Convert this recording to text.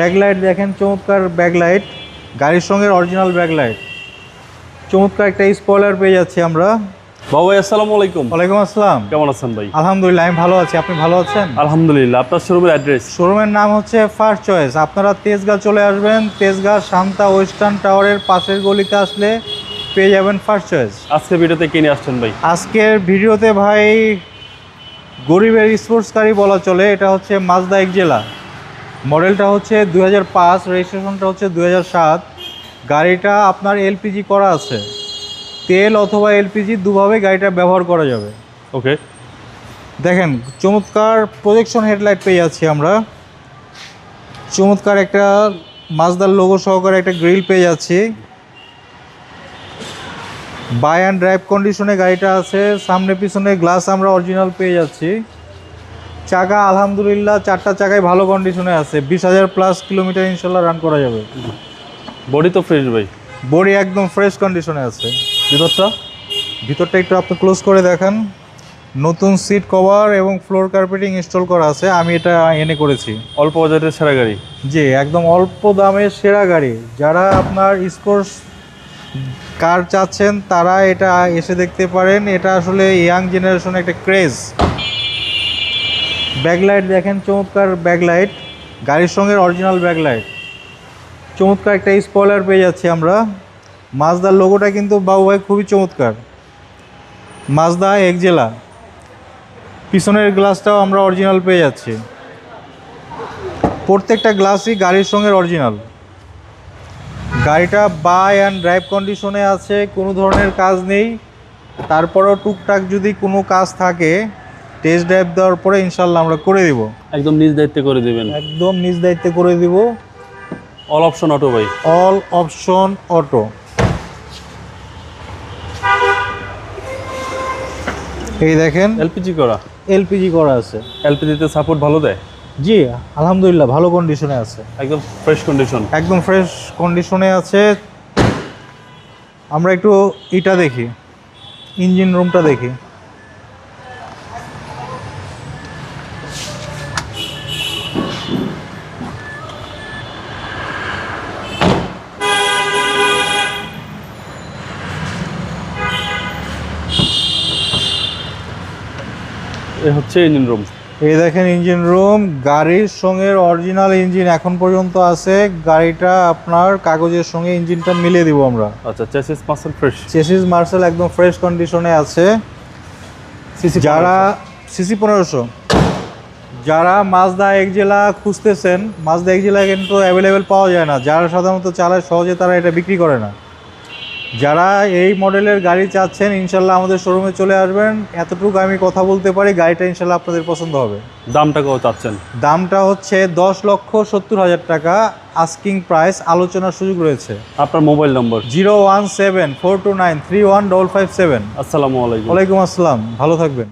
Backlight দেখেন চমৎকার backlight. গাড়ির সঙ্গে অরিজিনাল ব্যাকলাইট। চমৎকার একটা স্পয়লার পেয়ে যাচ্ছি আমরা। বাবু ভাই আসসালামু আলাইকুম। ওয়ালাইকুম আসসালাম। কেমন আছেন ভাই? আলহামদুলিল্লাহ আমি ভালো আছি। আপনি ভালো আছেন? আলহামদুলিল্লাহ। আপনার শোরুমের অ্যাড্রেস শোরুমের নাম হচ্ছে ফার্স্ট চয়েস আপনারা তেজগাঁ চলে আসবেন। তেজগাঁ শান্তা ওয়েস্টার্ন টাওয়ারের পাশের গলিতে আসলে পেয়ে যাবেন ফার্স্ট চয়েস আজকে ভিডিওতে কিনে আসছেন ভাই? আজকের ভিডিওতে ভাই গরিবের স্পোর্টস গাড়ি বলা চলে। এটা হচ্ছে মাজদা এক জেলা মডেলটা হচ্ছে দুই হাজার পাঁচ রেজিস্ট্রেশনটা হচ্ছে দুই হাজার সাত। গাড়িটা আপনার এলপিজি করা আছে। তেল অথবা এলপিজি দুভাবে গাড়িটা ব্যবহার করা যাবে। ওকে। দেখেন চমৎকার প্রজেকশন হেডলাইট পেয়ে যাচ্ছি আমরা। চমৎকার একটা মাজদার লোগো সহকারে একটা গ্রিল পেয়ে যাচ্ছি। বাই অ্যান্ড ড্রাইভ কন্ডিশনে গাড়িটা আছে। সামনে পিছনে গ্লাস আমরা অরিজিনাল পেয়ে যাচ্ছি। চাকা আলহামদুলিল্লাহ চারটা চাকায় ভালো কন্ডিশনে আছে। বিশ হাজার প্লাস কিলোমিটার ইনশাল্লাহ রান করা যাবে। বডি তো ফ্রেশ ভাই। বডি একদম ফ্রেশ কন্ডিশনে আছে। ভিতরটা? ভিতরটা একটু আপনি ক্লোজ করে দেখেন। নতুন সিট কভার এবং ফ্লোর কার্পেটিং ইনস্টল করা আছে। আমি এটা এনে করেছি। অল্প বাজারের সেরা গাড়ি। জি একদম অল্প দামের সেরা গাড়ি। যারা আপনার স্পোর্টস কার চাচ্ছেন তারা এটা এসে দেখতে পারেন। এটা আসলে ইয়াং জেনারেশন একটা ক্রেজ ব্যাকলাইট দেখেন, চমৎকার ব্যাকলাইট। গাড়ির সঙ্গে অরিজিনাল ব্যাকলাইট। চমৎকার একটা স্পয়লার পেয়ে যাচ্ছি আমরা। মাজদার লোগোটা কিন্তু বাবু ভাই খুবই চমৎকার। মাজদা এক জেলা পিছনের গ্লাসটাও আমরা অরিজিনাল পেয়ে যাচ্ছি। প্রত্যেকটা গ্লাসই গাড়ির সঙ্গে অরিজিনাল গাড়িটা বাই অ্যান্ড ড্রাইভ কন্ডিশনে আছে, কোনো ধরনের কাজ নেই। তারপরও টুকটাক যদি কোনো কাজ থাকে টেস্ট ড্রাইভ দেওয়ার পরে ইনশাল্লাহ আমরা করে দিব। একদম নিজ দায়িত্বে করে দিবেন। একদম নিজ দায়িত্বে করে দিব। অল অপশন অটো ভাই। অল অপশন অটো এই দেখেন এলপিজি করা। এলপিজি করা আছে। এলপিজিতে সাপোর্ট ভালো দেয়? জি আলহামদুলিল্লাহ ভালো কন্ডিশনে আছে। একদম ফ্রেশ কন্ডিশন একদম ফ্রেশ কন্ডিশনে আছে। আমরা একটু এটা দেখি ইঞ্জিন রুমটা দেখি। এ হচ্ছে ইঞ্জিন রুম এই দেখেন ইঞ্জিন রুম গাড়ির সঙ্গে অরিজিনাল ইঞ্জিন এখন পর্যন্ত আছে। গাড়িটা আপনার কাগজের সঙ্গে ইঞ্জিনটা মিলিয়ে দিব আমরা। আচ্ছা চেসিস মার্সেল ফ্রেশ চেসিস মার্সেল একদম ফ্রেশ কন্ডিশনে আছে। সিসি যারা সিসি পনেরোশো। যারা মাজদা এক জেলা খুঁজতেছেন মাজদা এক জেলা কিন্তু অ্যাভেলেবেল পাওয়া যায় না। যারা সাধারণত চালায় সহজে তারা এটা বিক্রি করে না। যারা এই মডেলের গাড়ি চাচ্ছেন ইনশাল্লাহ আমাদের শোরুমে চলে আসবেন। এতটুকু আমি কথা বলতে পারি গাড়িটা ইনশাল্লাহ আপনাদের পছন্দ হবে। দামটা কত চাচ্ছেন? দামটা হচ্ছে দশ লক্ষ সত্তর হাজার টাকা। আস্কিং প্রাইস আলোচনার সুযোগ রয়েছে। আপনার mobile number zero one seven four two nine three one double five seven. আসসালামু আলাইকুম। ওয়ালাইকুম আসসালাম ভালো থাকবেন।